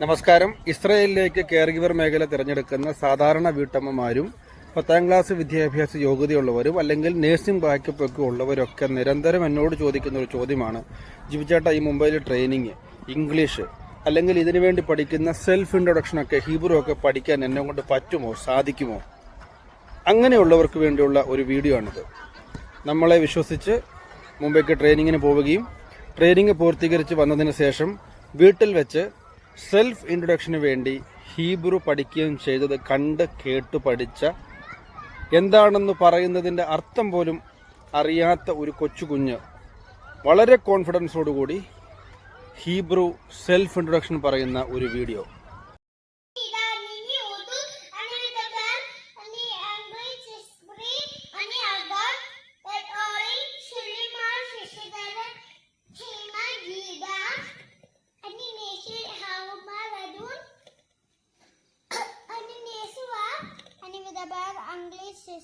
നമസ്കാരം. ഇസ്രയേലിലേക്ക് care giver മേഖല തിരഞ്ഞെടുക്കുന്ന സാധാരണ വീട്ടമ്മമാരും പത്താം ക്ലാസ് വിദ്യാഭ്യാസ യോഗ്യതയുള്ളവരും അല്ലെങ്കിൽ നേഴ്സിംഗ് ബാക്കപ്പ് ഒക്കെ ഉള്ളവരൊക്കെ നിരന്തരം എന്നോട് ചോദിക്കുന്ന ഒരു ചോദ്യമാണ്. ജീവിച്ചേട്ട ഈ മുംബൈയിൽ ട്രെയിനിങ് ഇംഗ്ലീഷ് അല്ലെങ്കിൽ ഇതിനു വേണ്ടി പഠിക്കുന്ന സെൽഫ് ഇൻട്രൊഡക്ഷൻ ഒക്കെ ഹീബ്രു ഒക്കെ പഠിക്കാൻ എന്നെ കൊണ്ട് പറ്റുമോ? സാധിക്കുമോ? അങ്ങനെയുള്ളവർക്ക് വേണ്ടിയുള്ള ഒരു വീഡിയോ ആണിത് നമ്മളെ വിശ്വസിച്ച് മുംബൈക്ക് ട്രെയിനിങ്ങിന് പോവുകയും ട്രെയിനിങ് പൂർത്തീകരിച്ച് വന്നതിന് ശേഷം വീട്ടിൽ വെച്ച് സെൽഫ് ഇൻട്രൊഡക്ഷന് വേണ്ടി ഹീബ്രു പഠിക്കുകയും ചെയ്തത് കണ്ട് കേട്ട് പഠിച്ച എന്താണെന്ന് പറയുന്നതിന്റെ അർത്ഥം പോലും അറിയാത്ത ഒരു കൊച്ചുകുഞ്ഞ്. വളരെ കോൺഫിഡൻസോടുകൂടി ഹീബ്രു സെൽഫ് ഇൻട്രൊഡക്ഷൻ പറയുന്ന ഒരു വീഡിയോ.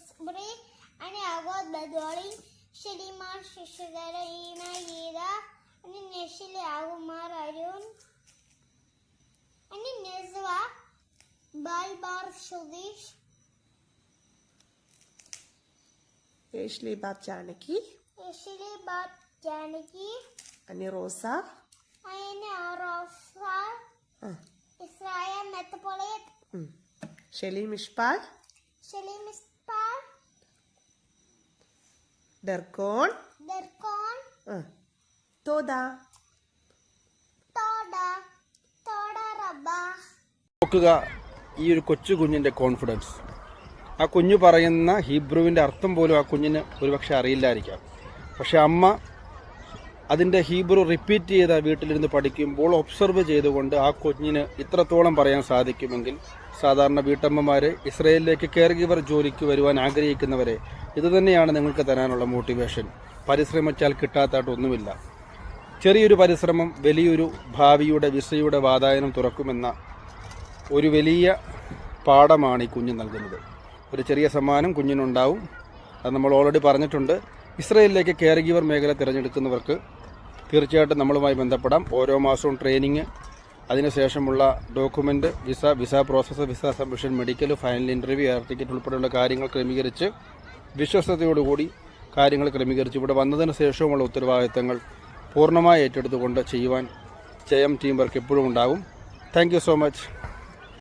સ્પ્રે અને આગળ દોડી શ્રીમાન શિશુધરીના હીરા અને નેશિલે આવુમાર અરુણ અને નેઝવા બાલબાર Sudheesh Ashley Bob Janaki Ashley Bob Janaki అని రోసా ఆయన రోసా ఇస్రాయల్ మెత్తపోలేట్ షెలీ మిష్పాల్ షెలీ మిష్ ഡർക്കോൺ. ഡർക്കോൺ. Uh. തോദാ Toda. Toda നോക്കുക ഈ ഒരു കൊച്ചു കുഞ്ഞിന്റെ കോൺഫിഡൻസ് ആ കുഞ്ഞു പറയുന്ന ഹീബ്രുവിന്റെ അർത്ഥം പോലും ആ കുഞ്ഞിന് ഒരുപക്ഷെ അറിയില്ലായിരിക്കാം. പക്ഷെ അമ്മ അതിന്റെ ഹീബ്രു റിപ്പീറ്റ് ചെയ്ത വീട്ടിലിരുന്ന് പഠിക്കുമ്പോൾ ഒബ്സർവ് ചെയ്തുകൊണ്ട് ആ കുഞ്ഞിന് ഇത്രത്തോളം പറയാൻ സാധിക്കുമെങ്കിൽ സാധാരണ വീട്ടമ്മമാർ ഇസ്രയേലിലേക്ക് കെയർ ഗിവർ ജോലിക്ക് വരുവാൻ ആഗ്രഹിക്കുന്നവരെ ഇതുതന്നെയാണ് നിങ്ങൾക്ക് തരാനുള്ള മോട്ടിവേഷൻ പരിശ്രമിച്ചാൽ കിട്ടാത്തായിട്ടൊന്നുമില്ല ചെറിയൊരു പരിശ്രമം വലിയൊരു ഭാവിയുടെ വിസയുടെ വാതായനം തുറക്കുമെന്ന ഒരു വലിയ പാഠമാണ് ഈ കുഞ്ഞ് നൽകുന്നത്. ഒരു ചെറിയ സമ്മാനം കുഞ്ഞിനുണ്ടാവും. അത് നമ്മൾ ഓൾറെഡി പറഞ്ഞിട്ടുണ്ട്. ഇസ്രയേലിലേക്ക് കെയർ ഗീവർ മേഖല തിരഞ്ഞെടുക്കുന്നവർക്ക് തീർച്ചയായിട്ടും നമ്മളുമായി ബന്ധപ്പെടാം. ഓരോ മാസവും ട്രെയിനിങ് അതിനുശേഷമുള്ള document visa visa process visa submission medical final interview air ticket ഉൾപ്പെടെയുള്ള കാര്യങ്ങൾ ക്രമീകരിച്ച് വിശ്വസ്തയോടുകൂടി കാര്യങ്ങൾ ക്രമീകരിച്ച് ഇവിടെ വന്നതിന് ശേഷവുമുള്ള ഉത്തരവാദിത്തങ്ങൾ പൂർണമായി ഏറ്റെടുത്തുകൊണ്ട് ചെയ്യുവാൻ ജയം ടീം വർക്ക് എപ്പോഴും ഉണ്ടാകും. Thank so much